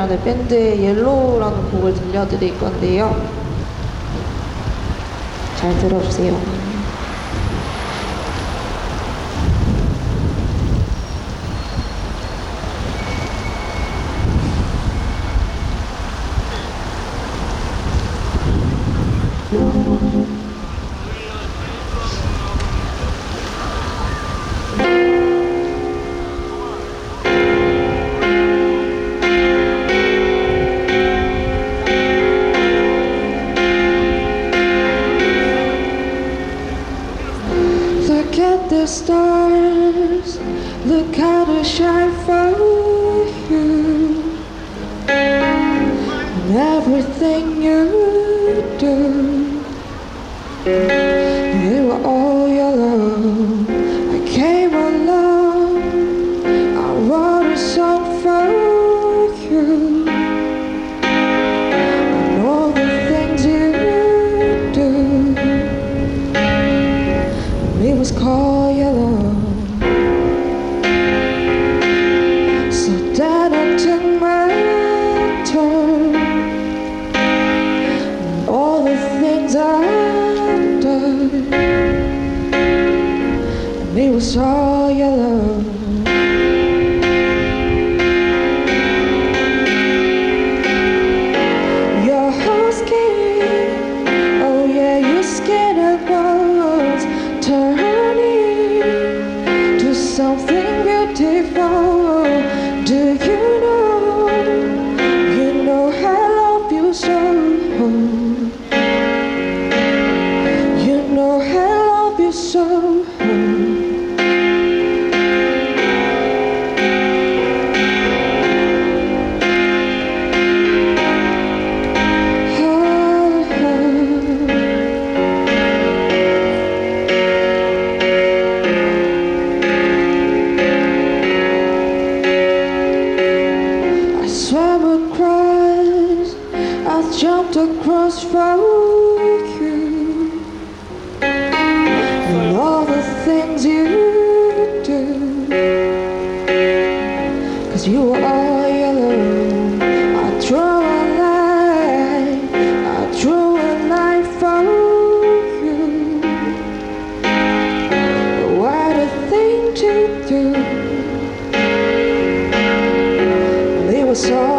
앨범이라는 밴드의 옐로우라는 곡을 들려드릴 건데요. 잘 들어주세요. Look how they shine for you. And everything you do, was all yellow. Your whole skin, oh yeah, your skin and bones turning to something beautiful. Do you know? You know I love you so. You know I love you so. I jumped across for you. And all the things you do. Cause you were all yellow. I drew a line, I drew a line for you. What a thing to do. It was all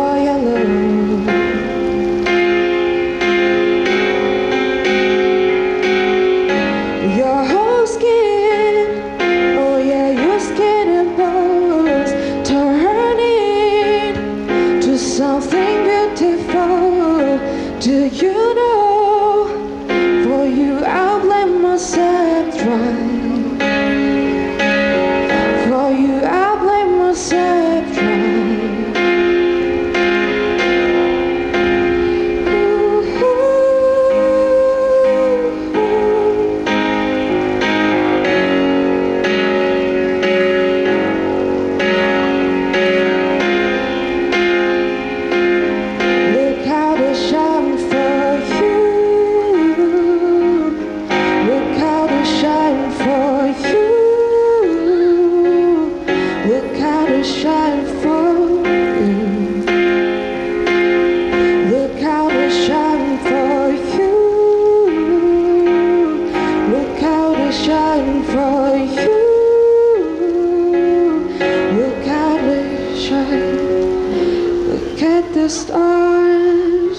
stars.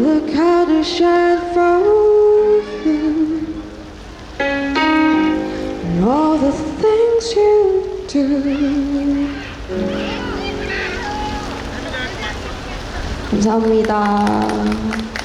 Look how they shine for you. And all the things you do. 감사합니다.